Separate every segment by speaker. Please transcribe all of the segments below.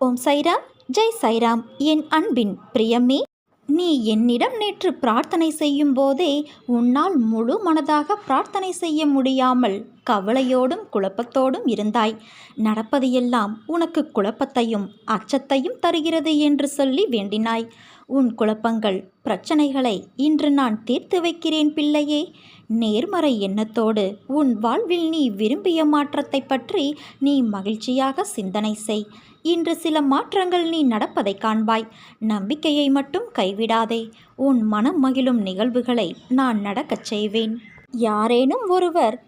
Speaker 1: ஓம் சைராம் ஜெய் சைராம். என் அன்பின் பிரியமே நீ என்னிடம் நேற்று பிரார்த்தனை செய்யும் போதே உன்னால் முழு மனதாக பிரார்த்தனை செய்ய முடியாமல் கவலையோடும் குழப்பத்தோடும் இருந்தாய். நடப்பது எல்லாம் உனக்கு குழப்பத்தையும் அச்சத்தையும் தருகிறது என்று சொல்லி வேண்டினாய். உன் குழப்பங்கள் பிரச்சனைகளை இன்று நான் தீர்த்து வைக்கிறேன் பிள்ளையே. நேர்மறை எண்ணத்தோடு உன் வாழ்வில் நீ விரும்பிய மாற்றத்தை பற்றி நீ மகிழ்ச்சியாக சிந்தனை செய். இன்று சில மாற்றங்கள் நீ நடப்பதை காண்பாய். நம்பிக்கையை மட்டும் கைவிடாதே. உன் மனம் மகிழும் நிகழ்வுகளை நான் நடக்கச் செய்வேன். யாரேனும் ஒருவர்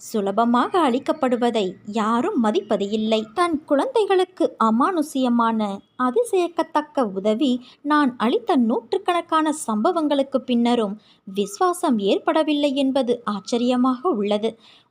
Speaker 1: சுலபமாக அளிக்கப்படுவதை யாரும் மதிப்பது இல்லை தன் குழந்தைகளுக்கு அமானுஷ்யமான அதிசயக்கத்தக்க உதவி நான் அளித்த நூற்றுக்கணக்கான சம்பவங்களுக்கு பின்னரும் விசுவாசம் ஏற்படவில்லை என்பது ஆச்சரியமாக உள்ளது.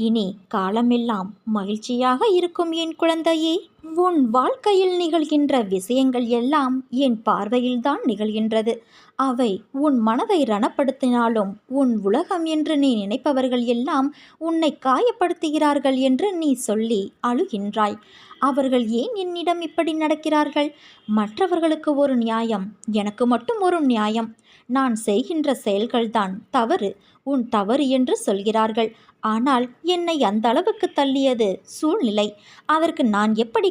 Speaker 1: இனி காலமெல்லாம் மகிழ்ச்சியாக இருக்கும் என் குழந்தையே. உன் வாழ்க்கையில் நிகழ்கின்ற விஷயங்கள் எல்லாம் என் பார்வையில்தான் நிகழ்கின்றது. அவை உன் மனதை ரணப்படுத்தினாலும் உன் உலகம் என்று நீ நினைப்பவர்கள் எல்லாம் உன்னை காயப்படுத்துகிறார்கள் என்று நீ சொல்லி அழுகின்றாய். அவர்கள் ஏன் என்னிடம் இப்படி நடக்கிறார்கள்? மற்றவர்களுக்கு ஒரு நியாயம் எனக்கு மட்டும் ஒரு நியாயம். நான் செய்கின்ற செயல்கள்தான் தவறு உன் தவறு என்று சொல்கிறார்கள். ஆனால் என்னை அந்த அளவுக்கு தள்ளியது சூழ்நிலை. அதற்கு நான் எப்படி